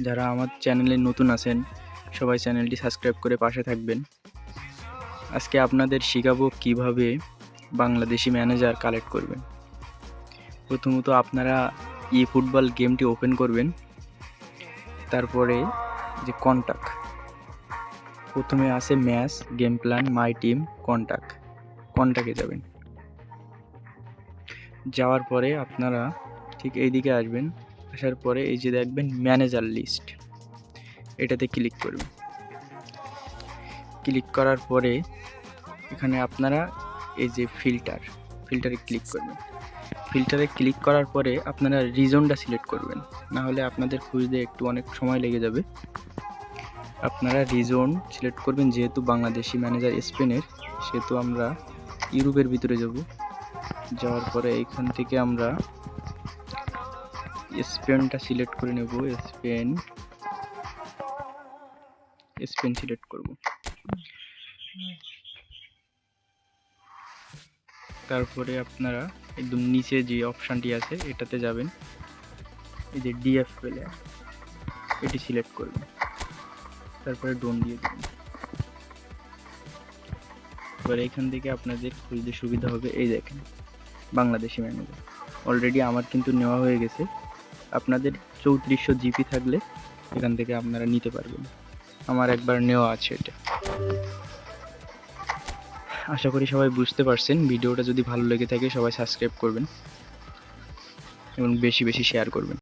যারা আমার চ্যানেলে নতুন আছেন, সবাই চ্যানেলটি সাবস্ক্রাইব করে পাশে থাকবেন। আজকে আপনাদের শেখাবো কীভাবে বাংলাদেশি ম্যানেজার কালেক্ট করবেন। প্রথমত আপনারা ই ফুটবল গেমটি ওপেন করবেন। তারপরে যে কন্টাক্ট প্রথমে আছে match game plan my team contact কন্টাক্টে যাবেন। যাওয়ার পরে আপনারা ঠিক এইদিকে আসবেন। আসার পরে এই যে দেখবেন ম্যানেজার লিস্ট এটাতে ক্লিক করবেন। ক্লিক করার পরে এখানে আপনারা এই যে ফিল্টার ফিল্টারে ক্লিক করবেন। ফিল্টারে ক্লিক করার পরে আপনারা রিজনটা সিলেক্ট করবেন। না হলে আপনাদের খুঁজতে একটু অনেক সময় লেগে যাবে। আপনারা রিজন সিলেক্ট করবেন, যেহেতু বাংলাদেশি ম্যানেজার স্পেনের সেহেতু আমরা ইউরোপের ভিতরে যাব। যাওয়ার পরে এইখান থেকে আমরা স্পেনটা সিলেক্ট করে নেব স্পেন স্পেন সিলেক্ট করব। তারপরে আপনারা একদম নিচে যে অপশানটি আছে, এটাতে যাবেন। এই যে ডিএফ প্লেয়ার এটি সিলেক্ট করবেন। তারপরে ডোন দিয়ে দেবেন। এবার এখান থেকে আপনাদের খুঁজতে সুবিধা হবে, এই দেখেন, বাংলাদেশি ম্যানেজার অলরেডি আমার কিন্তু নেওয়া হয়ে গেছে। আপনাদের চৌত্রিশশো জিপি থাকলে এখান থেকে আপনারা নিতে পারবেন। আমার একবার নেওয়া আছে এটা। আশা করি সবাই বুঝতে পারছেন, ভিডিওটা যদি ভালো লেগে থাকে সবাই সাবস্ক্রাইব করবেন এবং বেশি বেশি শেয়ার করবেন।